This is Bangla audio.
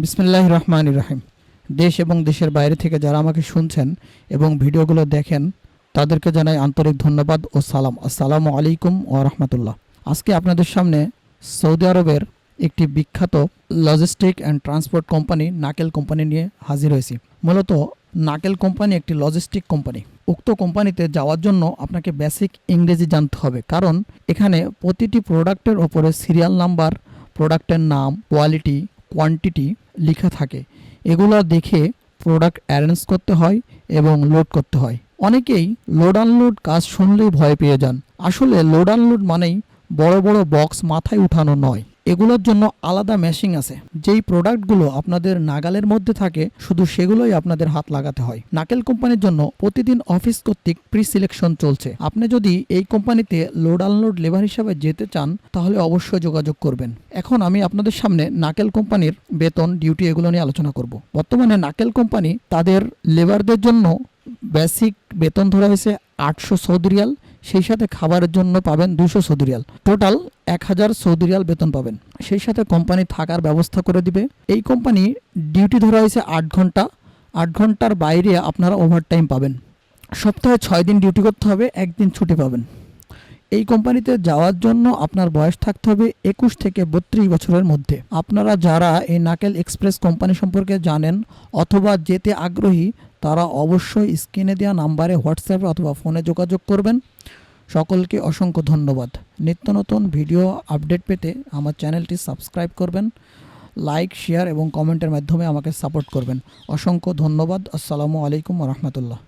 বিসমিল্লাহ রহমান রাহিম। দেশ এবং দেশের বাইরে থেকে যারা আমাকে শুনছেন এবং ভিডিওগুলো দেখেন, তাদেরকে জানাই আন্তরিক ধন্যবাদ ও সালাম। আসসালামু আলাইকুম ও রহমতুল্লাহ। আজকে আপনাদের সামনে সৌদি আরবের একটি বিখ্যাত logistic and transport company Naqel company নিয়ে হাজির হয়েছি। মূলত নাকেল কোম্পানি একটি লজিস্টিক কোম্পানি উক্ত কোম্পানিতে যাওয়ার জন্য আপনাকে বেসিক ইংরেজি জানতে হবে। কারণ এখানে প্রতিটি প্রোডাক্টের ওপরে সিরিয়াল নাম্বার প্রোডাক্টের নাম কোয়ালিটি কোয়ান্টিটি লেখা থাকে। এগুলো দেখে প্রোডাক্ট অ্যারেঞ্জ করতে হয় এবং লোড করতে হয়। অনেকেই লোড আনলোড কাজ শুনলেই ভয় পেয়ে যান। আসলে লোড আনলোড মানেই বড় বড় বক্স মাথায় উঠানো নয়। এগুলোর জন্য আলাদা মেশিং আছে। যেই প্রোডাক্টগুলো আপনাদের নাগালের মধ্যে থাকে, শুধু সেগুলোই আপনাদের হাত লাগাতে হয়। নাকেল কোম্পানির জন্য প্রতিদিন অফিস কর্তৃক প্রি সিলেকশন চলছে। আপনি যদি এই কোম্পানিতে লোড আনলোড লেবার হিসাবে যেতে চান, তাহলে অবশ্যই যোগাযোগ করবেন। এখন আমি আপনাদের সামনে নাকেল কোম্পানির বেতন ডিউটি এগুলো নিয়ে আলোচনা করব। বর্তমানে নাকেল কোম্পানি তাদের লেবারদের জন্য বেসিক বেতন ধরা হয়েছে আটশো সৌদি রিয়াল। সেই সাথে খাবারের জন্য পাবেন দুশো সৌদি রিয়াল। টোটাল এক হাজার সৌদি রিয়াল বেতন পাবেন। সেই সাথে কোম্পানি থাকার ব্যবস্থা করে দিবে। এই কোম্পানি ডিউটি ধরা হয়েছে আট ঘণ্টা। আট ঘণ্টার বাইরে আপনারা ওভারটাইম পাবেন। সপ্তাহে ছয় দিন ডিউটি করতে হবে, একদিন ছুটি পাবেন। এই কোম্পানিতে যাওয়ার জন্য আপনার বয়স থাকতে হবে একুশ থেকে বত্রিশ বছরের মধ্যে। আপনারা যারা এই নাকেল এক্সপ্রেস কোম্পানি সম্পর্কে জানেন অথবা যেতে আগ্রহী তারা অবশ্যই স্ক্রিনে দেওয়া নাম্বারে হোয়াটসঅ্যাপে অথবা ফোনে যোগাযোগ করবেন। সকলকে অসংখ্য ধন্যবাদ। নিত্য নতুন ভিডিও আপডেট পেতে আমার চ্যানেলটি সাবস্ক্রাইব করবেন, লাইক, শেয়ার এবং কমেন্টের মাধ্যমে আমাকে সাপোর্ট করবেন। অসংখ্য ধন্যবাদ। আসসালামু আলাইকুম রহমতুল্লাহ।